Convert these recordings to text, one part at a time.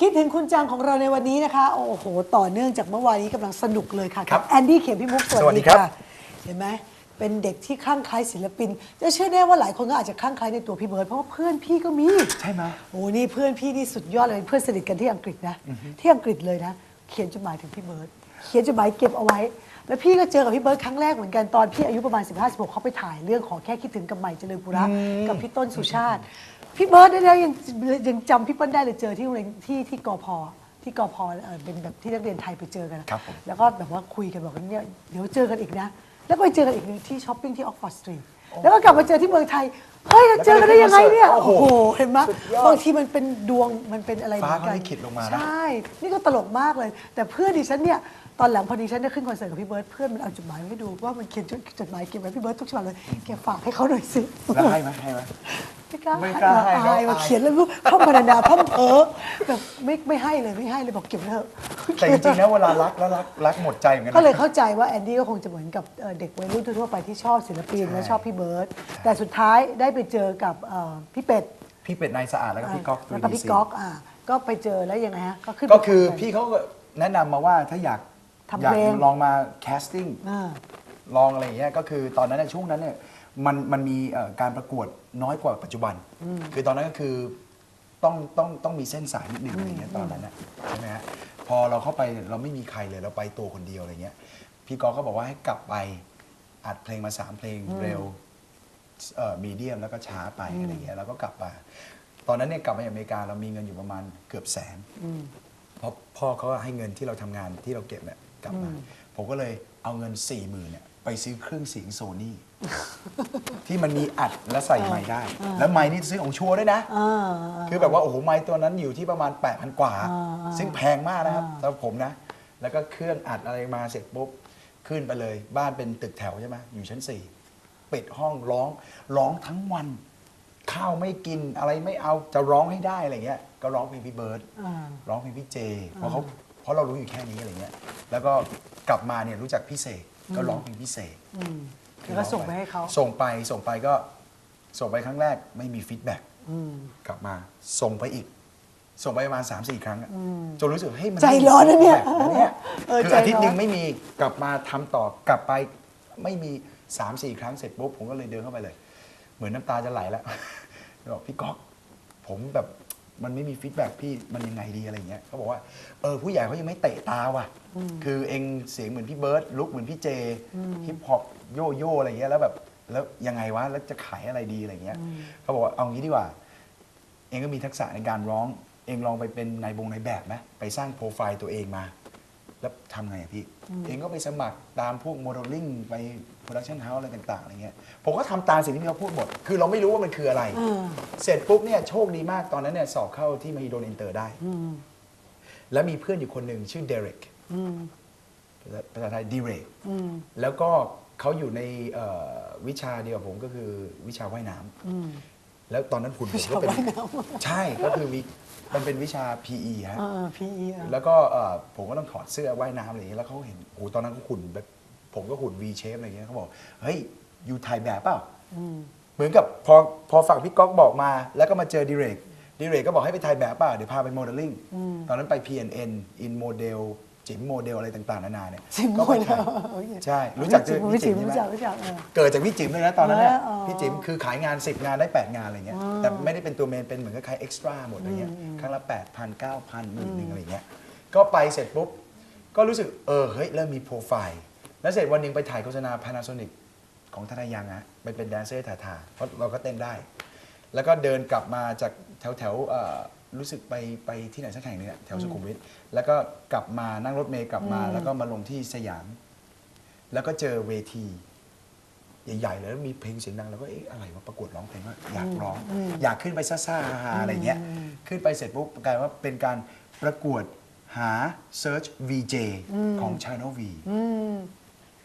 คิดถึงคุณจังของเราในวันนี้นะคะ โอ้โห ต่อเนื่องจากเมื่อวานนี้กำลังสนุกเลยค่ะครับแอนดี้เขียนพี่มุกสสวัวัสสดีดีครับค่ะเห็นไหมเป็นเด็กที่คลั่งไคล้ศิลปิน จะเชื่อแน่ว่าหลายคนก็อาจจะคลั่งไคล้ในตัวพี่เบิร์ดเพราะว่าเพื่อนพี่ก็มีใช่ไหมโอ้นี่เพื่อนพี่นี่สุดยอดเลยเพื่อนสนิทกันที่อังกฤษนะที่อังกฤษเลยนะ เขียนจดหมายถึงพี่เบิร์ดเขียนจดหมายเก็บเอาไว้ แล้วพี่ก็เจอกับพี่เบิร์ดครั้งแรกเหมือนกันตอนพี่อายุประมาณ 15 16เขาไปถ่ายเรื่องขอแค่คิดถึงกับใหม่เจริญปุระกับพี่ต้นสุชาติ พี่เบิร์ดเนี่ยยังยังจำพี่เปิ้ลได้เลยเจอที่โรงเรียนที่ที่กพที่กพเอ่อเป็นแบบที่นักเรียนไทยไปเจอกันนะครับผม แล้วก็แบบว่าคุยกันบอกว่าเนี่ยเดี๋ยวเจอกันอีกนะ แล้วก็ไปเจอกันอีกที่ช้อปปิ้งที่ออกฟอร์ดสตรีทแล้วก็กลับมาเจอที่เมืองไทย เฮ้ยเราเจอกันได้ยังไงเนี่ย โอ้โหโอ้โห เห็นไหมสุดยอดบางทีมันเป็นดวงมันเป็นอะไรฟ้าเหมือนกันเขาลิขิตลงมานะ ใช่ นี่ก็ตลกมากเลย แต่เพื่อนดิฉันเนี่ย ตอนหลังพอดีฉันได้ขึ้นคอนเสิร์ตกับพี่เบิร์ดเพื่อนมันเอาจดหมายมาให้ดูว่ามันเขียนจดหมายเก็บไว้พี่เบิร์ดทุกฉบับเลยแกฝากให้เขาหน่อยสิแล้วให้ไหมให้ไหม ไม่กล้าไม่กล้าให้อายเนอะว่าเขียนแล้วลูกเข้ามานาพ่อมเออแบบไม่ไม่ให้เลยไม่ให้เลยบอกเก็บไว้เถอะ แต่จริงๆนะเวลารักแล้วรักรักหมดใจเหมือนกันนะก็เลยเข้าใจว่าแอนดี้ก็คงจะเหมือนกับเอ่อเด็กวัยรุ่นทั่วๆไปที่ชอบศิลปินใช่และชอบพี่เบิร์ดแต่สุดท้ายได้ไปเจอกับเอ่อพี่เป็ดพี่เป็ดนายสะอาดแล้วก็พี่ก๊อก แล้วก็พี่ 3DC ก๊อกอ่าก็ไปเจอแล้วยังไงฮะก็ขึ้นก็คือไปพี่เขาก็แนะนำมาว่าถ้าอยากทำอยากเพลงลองมาแคสติ้ง อ่า ลองอะไรอย่างเงี้ยก็คือตอนนั้นในยช่วงนั้นเนี่ยมันมันมีเอ่อการประกวดน้อยกว่าปัจจุบัน คือตอนนั้นก็คือต้องต้องต้องมีเส้นสายนิดหนึ่งอะไรเงี้ยตอนนั้นนะใช่ไหมฮะพอเราเข้าไปเราไม่มีใครเลยเราไปตัวคนเดียวอะไรเงี้ยพี่กอฟก็บอกว่าให้กลับไปอัดเพลงมาสามเพลงเร็วเอ่อ มีเดียมแล้วก็ช้าไปอะไรเงี้ยแล้วก็กลับมา ตอนนั้นเนี่ยกลับมาจากอเมริกาเรามีเงินอยู่ประมาณเกือบแสนเพราะพ่อเขาให้เงินที่เราทำงานที่เราเก็บเนี่ยกลับมา ผมก็เลยเอาเงิน4ี่หมื่นเนี่ยไปซื้อเครื่องเสียงโซนี่ที่มันมีอัดและใส่ไม้ได้ แล้วไม้นี่ซื้อของชัวร์ด้วยนะอ่าคือแบบว่าโอ้โหไม้ตัวนั้นอยู่ที่ประมาณ 8,000 กว่าอ่า ซึ่งแพงมากนะครับสำหรับผมนะ แล้วก็เครื่องอัดอะไรมาเสร็จปุ๊บขึ้นไปเลย บ้านเป็นตึกแถวใช่ไหมอยู่ชั้น4 ปิดห้องร้องร้องทั้งวัน ข้าวไม่กินอะไรไม่เอาจะร้องให้ได้อะไรเงี้ยก็ร้องเพลงพี่เบิร์ดอ่า ร้องเพลงพี่เจ เพราะเขาเพราะเรารู้อยู่แค่นี้อะไรเงี้ยแล้วก็กลับมาเนี่ยรู้จักพี่เสกก็ร้องเพลงพี่เสก อืมแล้วก็ส่งไปให้เขาส่งไปส่งไปก็ส่งไปครั้งแรกไม่มีฟีดแบ็กอืม กลับมา ส่งไปอีก ส่งไปประมาณ 3 4 ครั้งอะจนรู้สึกเฮ้ยมันใจร้อนนะเนี่ยไม่มี feedback นะเนี่ยเออคือใจร้อน อาทิตย์หนึ่งไม่มีกลับมาทำต่อกลับไปไม่มี 3 4ครั้งเสร็จปุ๊บผมก็เลยเดินเข้าไปเลย เหมือนน้ำตาจะไหลแล้วบอกพี่ก๊อกผมแบบมันไม่มีฟีดแบ็กพี่มันยังไงดีอะไรเงี้ยเขาบอกว่าเออผู้ใหญ่เขายังไม่เตะตาว่ะ คือเองเสียงเหมือนพี่เบิร์ดลุกเหมือนพี่เจฮิปฮอปโยโย่อะไรเงี้ยแล้วแบบแล้วยังไงวะแล้วจะขายอะไรดีอะไรเงี้ยเขาบอกว่าเอางี้ดีกว่า เองก็มีทักษะในการร้อง เองลองไปเป็นนายบงนายแบบไหมไปสร้างโปรไฟล์ตัวเองมา แล้วทำไงอะพี่ เองก็ไปสมัครตามพวกโมเดลลิ่งไป โปรดักชันเฮาส์อะไรต่างๆอะไรเงี้ยผมก็ทำตามสิ่งที่เขาพูดหมด คือเราไม่รู้ว่ามันคืออะไรอ่าเสร็จปุ๊บเนี่ยโชคดีมากตอนนั้นเนี่ยสอบเข้าที่มหิดลอินเตอร์ได้ อืมแล้วมีเพื่อนอยู่คนหนึ่งชื่อเดเร็กอืมภาษาไทยดีเรกอืมแล้วก็เขาอยู่ในเอ่อวิชาเดียวกับผมก็คือวิชาว่ายน้ำอืม แล้วตอนนั้นหุ่นผมก็เป็นวิชาว่ายน้ำใช่ก็คือมีมันเป็นวิชา PE ฮะอ่าพีอีอะแล้วก็เอ่อผมก็ต้องถอดเสื้อว่ายน้ำอะไรอย่างเงี้ยแล้วเขาเห็นโอ้โหตอนนั้นเขาหุ่นแบบ ผมก็หุ่น V shape อะไรอย่างเงี้ยเขาบอกเฮ้ยอยู่ถ่ายแบบเปล่าอืมเหมือนกับพอพอฝั่งพี่ก๊อกบอกมา แล้วก็มาเจอดิเรกดิเรกก็บอกให้ไปถ่ายแบบเปล่าเดี๋ยวพาไปโมเดลลิ่งตอนนั้นไป PNN In Model จิ๋มโมเดลอะไรต่างๆนานาเนี่ยจิ๋มก็ไปถ่ายโอเคใช่ รู้จักจิ๋มพี่จิ๋มรู้ใช่ไหมจักรู้จักเออเกิดจากพี่จิ๋มเลยนะตอนนั้นเนี่ยอ๋อพี่จิ๋มคือขายงาน 10 งานได้ 8 งานอะไรเงี้ยแต่ไม่ได้เป็นตัวเมนเป็นเหมือนกับใครเอ็กซ์ตร้าหมดอะไรเงี้ยครั้งละ 8 0 0 0 9,000หมื่นหนึ่งอะไรเงี้ยก็ไปเสร็จปุ๊บ ก็รู้สึกเออเฮ้ยเริ่มมีโปรไฟล์ แล้วเสร็จวันหนึ่งไปถ่ายโฆษณา Panasonic ของธนายังอะไปเป็นแดนเซอร์ถ่าทาเพราะเราก็เต้นได้ แล้วก็เดินกลับมาจากแถวแถวๆเอ่อรู้สึกไปไปที่ไหนสักแห่งหนึงอะแถวสุขุมวิทแล้วก็กลับมานั่งรถเมย์กลับมา แล้วก็มาลงที่สยาม แล้วก็เจอเวที ใหญ่ๆเลยแล้วมีเพลงเสียงดังแล้วก็เอ๊ะอะไรวะประกวดร้องเพลงว่าอยากร้อง อยากขึ้นไปซ่าๆฮาๆอะไรเงี้ยขึ้นไปเสร็จปุ๊บกลายว่าเป็นการประกวดหา Search VJ ของ Channel V อืม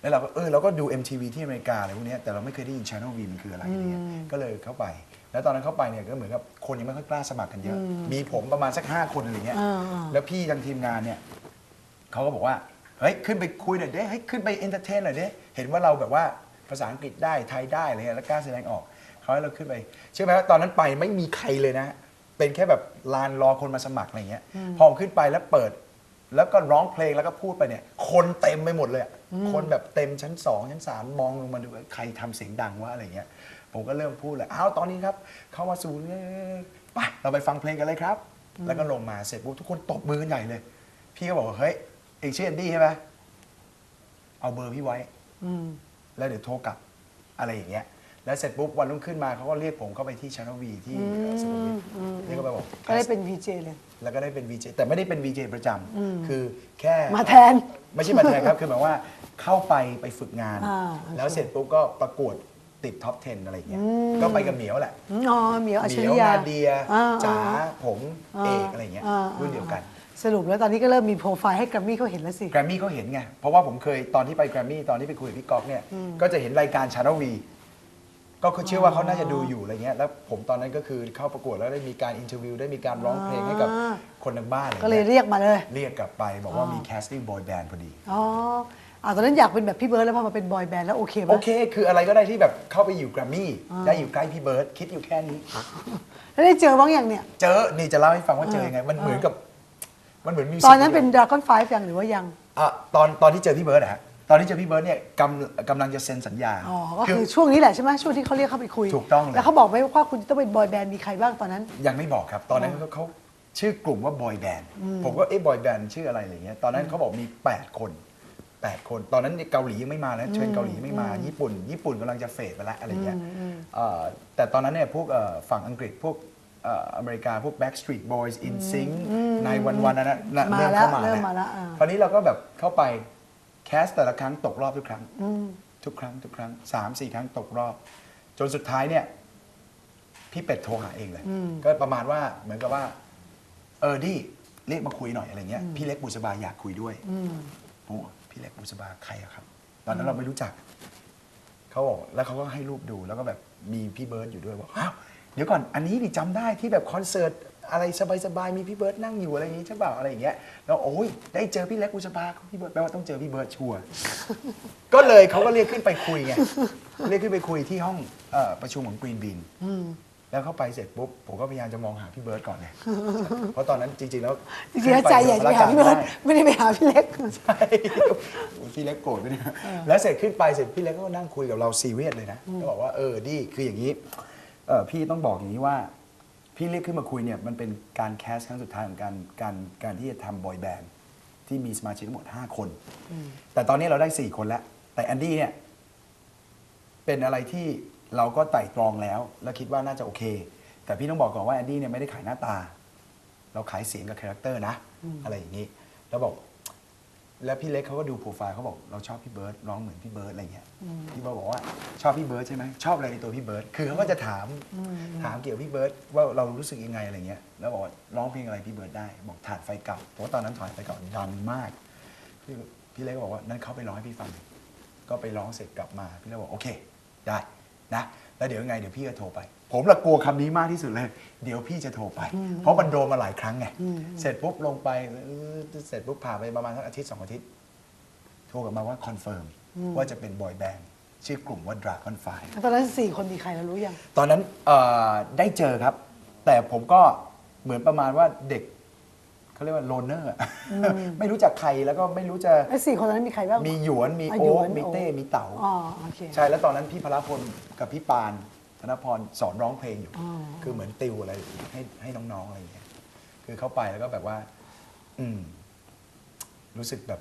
แล้วเราก็เออเราก็ดู MTV ที่อเมริกาอะไรพวกเนี้ยแต่เราไม่เคยได้ยิน Channel V มันคืออะไรอะไรเงี้ยก็เลยเข้าไป แล้วตอนนั้นเข้าไปเนี่ยก็เหมือนกับคนยังไม่ค่อยกล้าสมัครกันเยอะ มีผมประมาณสัก 5 คนอะไรเงี้ยอ่าๆแล้วพี่ทางทีมงานเนี่ยเขาก็บอกว่าเฮ้ยขึ้นไปคุยหน่อยเด้เฮ้ยขึ้นไปเอนเตอร์เทนหน่อยเด้เห็นว่าเราแบบว่าภาษาอังกฤษได้ไทยได้อะไรเงี้ยแล้วกล้าแสดงออกเขาให้เราขึ้นไปเชื่อไหมว่าตอนนั้นไปไม่มีใครเลยนะ เป็นแค่แบบลานรอคนมาสมัครอะไรเงี้ยพอผมขึ้นไปแล้วเปิด แล้วก็ร้องเพลงแล้วก็พูดไปเนี่ย คนเต็มไปหมดเลยอะคนแบบเต็มชั้นสองชั้นสามมองลงมาดูว่าใครทำเสียงดังวะอะไรเงี้ย ผมก็เริ่มพูดเลยอ้าวตอนนี้ครับ เข้ามาสู่เนี่ยไปเราไปฟังเพลงกันเลยครับ แล้วก็ลงมาเสร็จปุ๊บทุกคนตบมือกันใหญ่เลย พี่ก็บอกว่าเฮ้ยเอกชื่อแอนดี้ใช่ไหมเอาเบอร์พี่ไว้ อืม แล้วเดี๋ยวโทรกลับอะไรอย่างเงี้ย แล้วเสร็จปุ๊บวันรุ่งขึ้นมาเขาก็เรียกผมเข้าไปที่ช n น l V ที่เอ่อสุขุมวิทนี่ก็ไปบอกก็ได้เป็น VJ เลย แล้วก็ได้เป็น VJ แต่ไม่ได้เป็น VJ ประจำคือแค่มาแทน ไม่ใช่มาแทนครับ คือหมายว่าเข้าไปไปฝึกงาน อ่าโอเค แล้วเสร็จปุ๊บก็ประกวดติดท็อป 10 อะไรอย่างเงี้ยก็ไปกับเหมียวแหละอ๋อเหมียวอัจเหฉมีริยวยานาเดียอ่าจ๋าอ่าผมเอกอะไรอย่างเงี้ยอ่า รุ่นเดียวกัน สรุปแล้วตอนนี้ก็เริ่มมีโปรไฟล์ให้แกรมมี่เขาเห็นแล้วสิ แกรมมี่เขาเห็นไง เพราะว่าผมเคยตอนที่ไปแกรมมี่ตอนที่ไปคุยกับพี่ก๊อฟเนี่ย ก็จะเห็นรายการชา n น l V ก็คือเชื่อว่าเขาน่าจะดูอยู่อะไรเงี้ยแล้วผมตอนนั้นก็คือเข้าประกวดแล้วได้มีการอินเทอร์วิวได้มีการร้องเพลงให้กับอ่าคนทางบ้านอะไรก็เลยเงี้ยเรียกมาเลย เรียกกลับไปบอกว่ามีแคสติ้งบอยแบนด์พอดีอ๋ออ่าตอนนั้นอยากเป็นแบบพี่เบิร์ดแล้วพอมาเป็นบอยแบนด์แล้วโอเคไหมโอเค คืออะไรก็ได้ที่แบบเข้าไปอยู่แกรมมี่ได้อยู่ใกล้พี่เบิร์ดคิดอยู่แค่นี้แล้วได้เจอบ้างอย่างเนี่ย เจอนี่จะเล่าให้ฟังว่าเจอยังไง มันเหมือนกับมันเหมือนมิวสิกตอนนั้นเป็นดราก้อนไฟยังหรือว่ายังอะตอนตอนที่เจอพี่เบิร์ดอะฮะ ตอนที่เจอพี่เบิร์ดเนี่ยกำกำลังจะเซ็นสัญญา อ๋อ ก็คือช่วงนี้แหละใช่ไหมช่วงที่เขาเรียกเข้าไปคุยถูกต้องเลย แล้วเขาบอกไหมว่าคุณจะต้องเป็นบอยแบนด์มีใครบ้างตอนนั้น ยังไม่บอกครับ ตอนนั้นเขาเขาชื่อกลุ่มว่าบอยแบนด์ผมก็เอ๊ะบอยแบนด์ชื่ออะไรอะไรเงี้ยตอนนั้นเขาบอกมี 8 คน 8 คน ตอนนั้นเกาหลียังไม่มานะเทรนด์เกาหลียังไม่มาญี่ปุ่น ญี่ปุ่นกำลังจะเฟดไปแล้วอะไรเงี้ยเอ่อแต่ตอนนั้นเนี่ยพวกเอ่อฝั่งอังกฤษพวกเอ่ออเมริกาพวก Backstreet Boys In Sync ในวันวันนั้นนะนะมาเริ่มแล้วเข้ามาเริ่มแล้วมาแล้วอ่าคราวนี้เราก็แบบเข้าไป แคสแต่ละครั้งตกรอบทุกครั้งทุกครั้งทุกครั้งสามสี่ครั้งตกรอบ จนสุดท้ายเนี่ย พี่เป็ดโทรหาเองเลย ก็ประมาณว่าเหมือนกับว่า เออดิเรียกมาคุยหน่อยอะไรเงี้ยพี่เล็กบุษบาอยากคุยด้วยผมบอกพี่เล็กบุษบาใครอะครับ ตอนนั้นเราไม่รู้จักเขาบอกแล้วเขาก็ให้รูปดูแล้วก็แบบมีพี่เบิร์ดอยู่ด้วยบอกอ้าวเดี๋ยวก่อนอันนี้นี่จำได้ที่แบบคอนเสิร์ต อะไรสบายๆมีพี่เบิร์ดนั่งอยู่อะไรอย่างงี้ใช่เปล่าอะไรอย่างเงี้ยแล้วโอ้ยได้เจอพี่เล็กบุษบาพี่เบิร์ดแปลว่าต้องเจอพี่เบิร์ดชัวร์ ก็เลยเขาก็เรียกขึ้นไปคุยไงเรียกขึ้นไปคุยที่ห้องเอ่อประชุมของกรีนบิน แล้วเข้าไปเสร็จปุ๊บผมก็พยายามจะมองหาพี่เบิร์ดก่อนเลยเพราะตอนนั้นจริงๆแล้วจริงๆแล้วใจอยากจะไปหาพี่เบิร์ดไม่ได้ไปหาพี่เล็ก ใช่พี่เล็กโกรธไปเนี่ยแล้วเสร็จขึ้นไปเสร็จพี่เล็กก็นั่งคุยกับเราซีเรียสเลยนะก็บอกว่าเออดีคืออย่างนี้เออพี่ต้องบอกอย่างนี้ว่า พี่เรียกขึ้นมาคุยเนี่ยมันเป็นการแคสครั้งสุดท้ายของการการการที่จะทำบอยแบนด์ที่มีสมาชิกทั้งหมด 5 คน แต่ตอนนี้เราได้ 4 คนแล้ว แต่แอนดี้เนี่ยเป็นอะไรที่เราก็ไต่ตรองแล้ว แล้วคิดว่าน่าจะโอเค แต่พี่ต้องบอกก่อนว่าแอนดี้เนี่ยไม่ได้ขายหน้าตา เราขายเสียงกับคาแรคเตอร์นะ อะไรอย่างนี้ แล้วบอก แล้วพี่เล็กเขาก็ดูโปรไฟล์เขาบอกเราชอบพี่เบิร์ดร้องเหมือนพี่เบิร์ดอะไรเงี้ยพี่เบิร์ดบอกว่าชอบพี่เบิร์ดใช่ไหมชอบอะไรในตัวพี่เบิร์ดคือเขาก็จะถามถามเกี่ยวกับพี่เบิร์ดว่าเรารู้สึกยังไงอะไรเงี้ยแล้วบอกว่าร้องเพลงอะไรพี่เบิร์ดได้บอกถาดไฟเก่าเพราะว่าตอนนั้นถาดไฟเก่าดังมากพี่พี่เล็กก็บอกว่านั้นเขาไปร้องให้พี่ฟังก็ไปร้องเสร็จกลับมา พี่เล็กบอกโอเค ได้ นะแล้วเดี๋ยวยังไงเดี๋ยวพี่จะโทรไป ผมละกลัวคำนี้มากที่สุดเลย เดี๋ยวพี่จะโทรไป เพราะมันโดนมาหลายครั้งไงเสร็จปุ๊บลงไปเออเสร็จปุ๊บผ่านไปประมาณสักอาทิตย์สองอาทิตย์โทรกลับมาว่าคอนเฟิร์มว่าจะเป็นบอยแบนด์ชื่อกลุ่มว่า Dragon Fire ตอนนั้นสี่คนมีใครเรารู้ยัง ตอนนั้นเอ่อได้เจอครับ แต่ผมก็เหมือนประมาณว่าเด็ก เขาเรียกว่าโลเนอร์ไม่รู้จักใครแล้วก็ไม่รู้จะไอ้สี่คนนั้นมีใครบ้างมีหยวนมีอะโอ๊หยควนมีเต้โอ๊คมีเต๋าอ๋อโอเคใช่แล้วตอนนั้นพี่พลพลกับพี่ปานธนพรสอนร้องเพลงอยู่อ๋อคือเหมือนติวอะไรให้ให้น้องๆอะไรอย่างเงี้ยคือเข้าไปแล้วก็แบบว่า อืม รู้สึกแบบ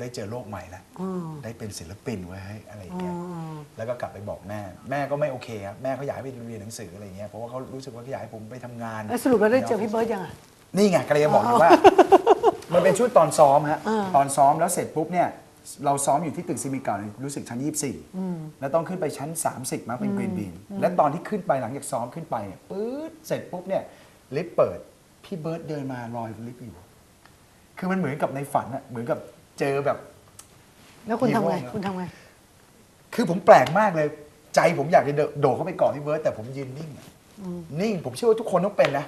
ได้เจอโลกใหม่แล้วอืมได้เป็นศิลปินไว้ยเฮ้ยอะไรอย่างเงี้ยอืมแล้วก็กลับไปบอกแม่ แม่ก็ไม่โอเคครับแม่เขาอยากให้ไปเรียนหนังสืออะไรเงี้ยเพราะว่าเขารู้สึกว่าเขาอยากให้ผมไปทำงานแล้วสรุปเราได้เจอพี่เบิร์ดยังอะ นี่ไงก็เลยจะบอกอยู่ว่า มันเป็นชุดตอนซ้อมฮะอ่าตอนซ้อมแล้วเสร็จปุ๊บเนี่ยเราซ้อมอยู่ที่ตึกซีมิเก่าเนี่ยรู้สึกชั้น 24 แล้วต้องขึ้นไปชั้น 30 มาเป็นกรีนบีนและตอนที่ขึ้นไปหลังจากซ้อมขึ้นไปเนี่ยปื๊ดเสร็จปุ๊บเนี่ยลิฟต์เปิด พี่เบิร์ดเดินมาลอยบนลิฟต์อยู่ คือมันเหมือนกับในฝันอะเหมือนกับเจอแบบ แล้วคุณทำไงกี่โมงอะคุณทำไง คือผมแปลกมากเลย ใจผมอยากจะโดดเข้าไปกอดพี่เบิร์ดแต่ผมยืนนิ่งอะนิ่งผมเชื่อว่าทุกคนต้องเป็นนะ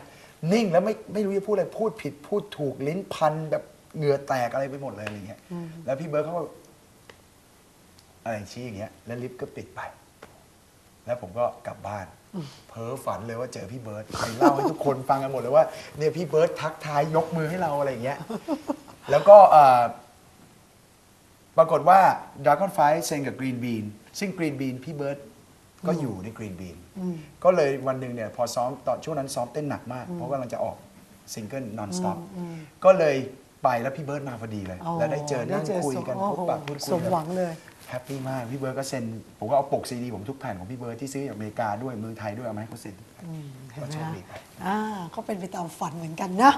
นิ่งแล้วไม่ไม่รู้จะพูดอะไรพูดผิดพูดถูกลิ้นพันแบบเหงื่อแตกอะไรไปหมดเลยอะไรเงี้ย แล้วพี่เบิร์ดเขาก็อะไรชี้อย่างเงี้ย แล้วลิฟต์ก็ปิดไป แล้วผมก็กลับบ้าน เพ้อฝันเลยว่าเจอพี่เบิร์ตไปเล่าให้ทุกคนฟังกันหมดเลยว่าเนี่ยพี่เบิร์ตทักทายยกมือให้เราอะไรอย่างเงี้ย แล้วก็เอ่อปรากฏว่า Dragon Fight เซ็นกับ Green Bean ซึ่ง Green Bean พี่เบิร์ต ก็อยู่ใน Green Bean ก็เลยวันหนึ่งเนี่ยพอซ้อมตอนช่วงนั้นซ้อมเต้นหนักมาก เพราะกำลังจะออกซิงเกิล non stop ก็เลยไปแล้วพี่เบิร์ตมาพอดีเลยอ๋อแล้วได้เจอนั่งได้เจอคุยกันโอ้พบโหปะพูดคุยสมหวังเลยแฮปปี้มากพี่เบิร์ตก็เซ็น ผมก็เอาปกซีดีผมทุกแผ่นของพี่เบิร์ตที่ซื้อจากอเมริกาด้วยเมืองไทยด้วยเอามาให้เขาเซ็นเห็นก็ไหมโชคฮะดีไปอ่าก็เป็นไปตามฝันเหมือนกันนะ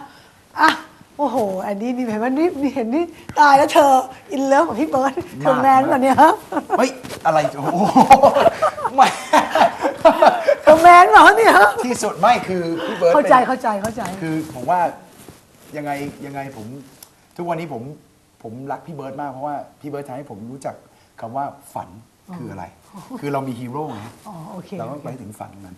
อะ โอ้โห อันนี้นี่เห็นว่านี่นี่เห็นนี่ตายแล้วเธอ อินเลิฟกับพี่เบิร์ดเธอแมนกว่านี้ฮะเฮ้ย อะไรโอ้โหไม่เธอแมนเหรอเนี่ยฮะที่สุดไม่คือพี่เบิร์ตเข้าใจป็นเข้าใจเข้าใจ คือผมว่ายังไงยังไงผม ทุกวันนี้ผมผมรักพี่เบิร์ตมากเพราะว่าพี่เบิร์ตทำให้ผมรู้จักคำว่าฝัน คืออะไร คือเรามีฮีโร่ไงอ๋อโอเคเราต้องไปถึงฝันนั้น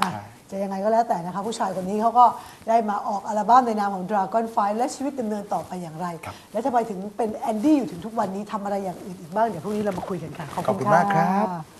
อะใช่จะยังไงก็แล้วแต่นะคะ ผู้ชายคนนี้เขาก็ได้มาออกอัลบั้มในนามของ Dragon Fire และชีวิตดำเนินต่อไปอย่างไรครับและทำไมถึงเป็นแอนดี้อยู่ถึงทุกวันนี้ทำอะไรอย่างอื่นอีกบ้าง เดี๋ยวพรุ่งนี้เรามาคุยกันค่ะ ขอบขอบคุคุณณมากครับค่ะ